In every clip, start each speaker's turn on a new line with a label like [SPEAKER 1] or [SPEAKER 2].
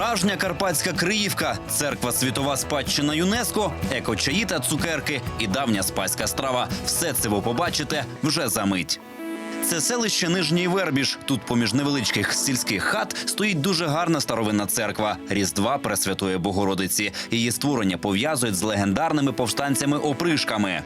[SPEAKER 1] Справжня карпатська Криївка, церква світова спадщина ЮНЕСКО, екочаї та цукерки і давня спаська страва. Все це ви побачите вже за мить. Це селище Нижній Вербіж. Тут, поміж невеличких сільських хат, стоїть дуже гарна старовинна церква Різдва Пресвятої Богородиці. Її створення пов'язують з легендарними повстанцями-опришками.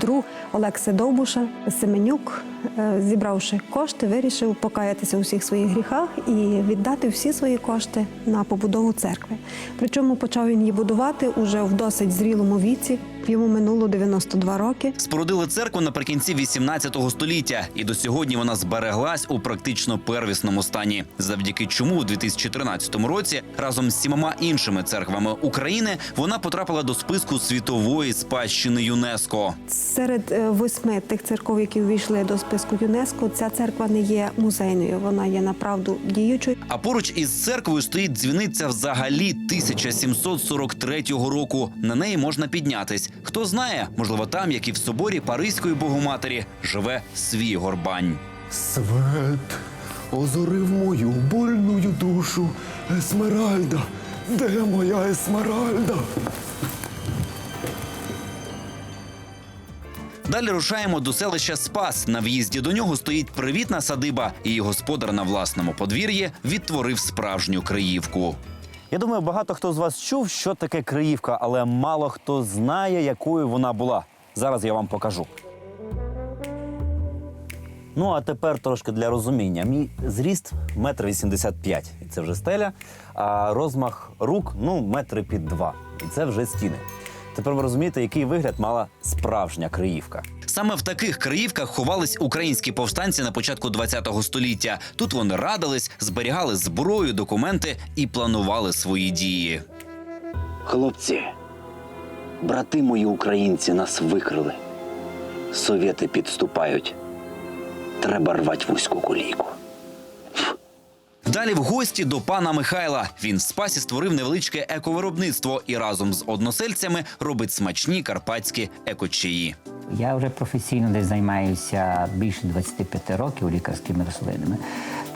[SPEAKER 2] Друг Олекси Довбуша Семенюк, е, зібравши кошти, вирішив покаятися у всіх своїх гріхах і віддати всі свої кошти на побудову церкви. Причому почав він її будувати уже в досить зрілому віці. Йому минуло 92 роки.
[SPEAKER 1] Спорудили церкву наприкінці 18 століття, і до сьогодні вона збереглась у практично первісному стані. Завдяки чому у 2013 році разом з сімома іншими церквами України вона потрапила до списку світової спадщини ЮНЕСКО.
[SPEAKER 2] Серед е, восьми тих церков, які увійшли до списку ЮНЕСКО, ця церква не є музейною, вона є направду діючою.
[SPEAKER 1] А поруч із церквою стоїть дзвіниця взагалі 1743 року. На неї можна піднятись. Хто знає, можливо, там, як і в соборі Паризької Богоматері, живе свій горбань.
[SPEAKER 3] Свет озорив мою больную душу. Есмеральда, де моя Есмеральда?
[SPEAKER 1] Далі рушаємо до селища Спас. На в'їзді до нього стоїть привітна садиба, і господар на власному подвір'ї відтворив справжню криївку.
[SPEAKER 4] Я думаю, багато хто з вас чув, що таке Криївка, але мало хто знає, якою вона була. Зараз я вам покажу. Ну, а тепер трошки для розуміння. Мій зріст метр вісімдесят п'ять. І це вже стеля, а розмах рук ну, метри під два. І це вже стіни. Тепер ви розумієте, який вигляд мала справжня Криївка.
[SPEAKER 1] Саме в таких криївках ховались українські повстанці на початку ХХ століття. Тут вони радились, зберігали зброю, документи і планували свої дії.
[SPEAKER 5] Хлопці, брати мої українці нас викрили. Совєти підступають. Треба рвать вузьку кулійку.
[SPEAKER 1] Далі в гості до пана Михайла. Він в спасі створив невеличке ековиробництво і разом з односельцями робить смачні карпатські екочаї.
[SPEAKER 6] Я вже професійно десь займаюся більше 25 років лікарськими рослинами,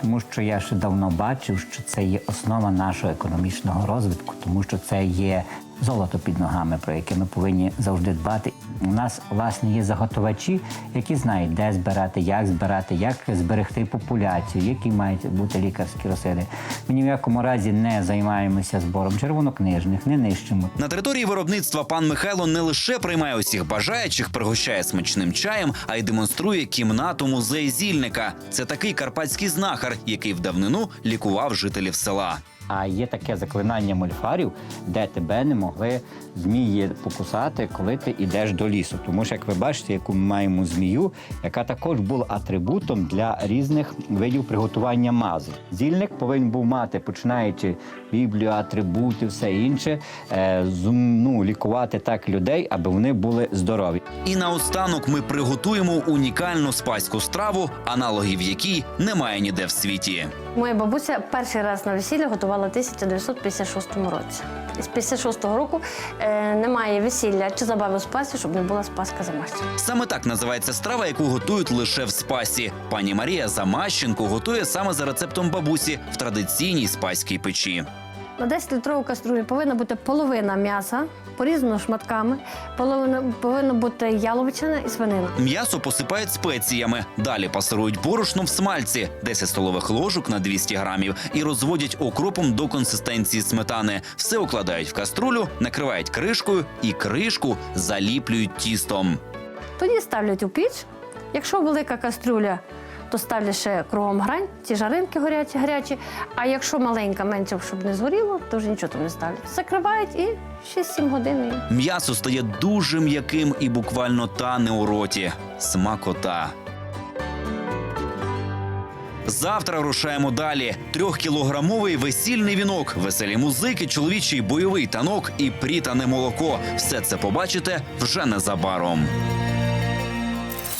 [SPEAKER 6] тому що я ще давно бачив, що це є основа нашого економічного розвитку, тому що це є золото під ногами, про яке ми повинні завжди дбати. У нас власне є заготовачі, які знають, де збирати, як збирати, як зберегти популяцію, які мають бути лікарські рослини. Ми ні в якому разі не займаємося збором червонокнижних, не нищимо.
[SPEAKER 1] На території виробництва пан Михайло не лише приймає усіх бажаючих, пригощає смачним чаєм, а й демонструє кімнату музей зільника. Це такий карпатський знахар, який в давнину лікував жителів села.
[SPEAKER 6] А є таке заклинання мольфарів, де тебе не могли змії покусати, коли ти йдеш до лісу. Тому що, як ви бачите, яку ми маємо змію, яка також була атрибутом для різних видів приготування мази. Зільник повинен був мати, починаючи біблію, атрибути, все інше, е, ну, лікувати так людей, аби вони були здорові.
[SPEAKER 1] І наостанок ми приготуємо унікальну спаську страву, аналогів якій немає ніде в світі.
[SPEAKER 7] Моя бабуся перший раз на весілля готувала в 1956 році. З 56-го року е, немає весілля чи забави в спасі, щоб не була спаска замащена.
[SPEAKER 1] Саме так називається страва, яку готують лише в спасі. Пані Марія Замащенко готує саме за рецептом бабусі в традиційній спаській печі.
[SPEAKER 7] На 10 літрову каструлі повинна бути половина м'яса, порізано шматками, половина повинна бути яловичина і свинина.
[SPEAKER 1] М'ясо посипають спеціями. Далі пасирують борошно в смальці 10 столових ложок на 200 грамів і розводять окропом до консистенції сметани. Все укладають в каструлю, накривають кришкою і кришку заліплюють тістом.
[SPEAKER 7] Тоді ставлять у піч. Якщо велика кастрюля, то ставлять ще кругом грань, ті жаринки горячі, гарячі. А якщо маленька, менше, щоб не згоріло, то вже нічого там не ставлять. Закривають і 6-7 годин.
[SPEAKER 1] М'ясо стає дуже м'яким і буквально тане у роті. Смакота. Завтра рушаємо далі. Трьохкілограмовий весільний вінок, веселі музики, чоловічий бойовий танок і прітане молоко. Все це побачите вже незабаром.